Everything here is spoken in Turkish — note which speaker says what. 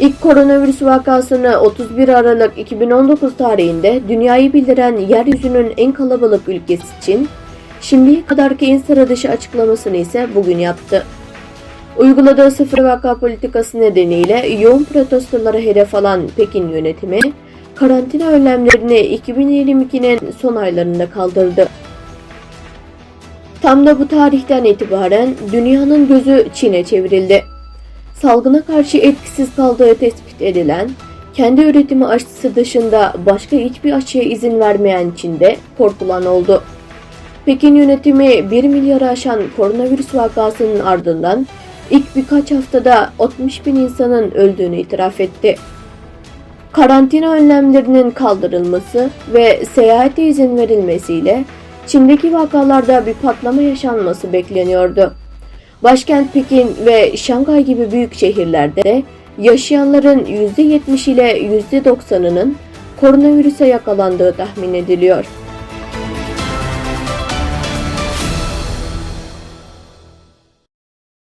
Speaker 1: İlk koronavirüs vakasını 31 Aralık 2019 tarihinde dünyayı bildiren yeryüzünün en kalabalık ülkesi Çin, şimdiye kadarki en sıra dışı açıklamasını ise bugün yaptı. Uyguladığı sıfır vaka politikası nedeniyle yoğun protestolara hedef alan Pekin yönetimi, karantina önlemlerini 2022'nin son aylarında kaldırdı. Tam da bu tarihten itibaren dünyanın gözü Çin'e çevrildi. Salgına karşı etkisiz kaldığı tespit edilen, kendi üretimi aşısı dışında başka hiçbir aşıya izin vermeyen Çin'de korkulan oldu. Pekin yönetimi 1 milyarı aşan koronavirüs vakasının ardından ilk birkaç haftada 60 bin insanın öldüğünü itiraf etti. Karantina önlemlerinin kaldırılması ve seyahate izin verilmesiyle Çin'deki vakalarda bir patlama yaşanması bekleniyordu. Başkent Pekin ve Şangay gibi büyük şehirlerde yaşayanların %70 ile %90'ının koronavirüse yakalandığı tahmin ediliyor.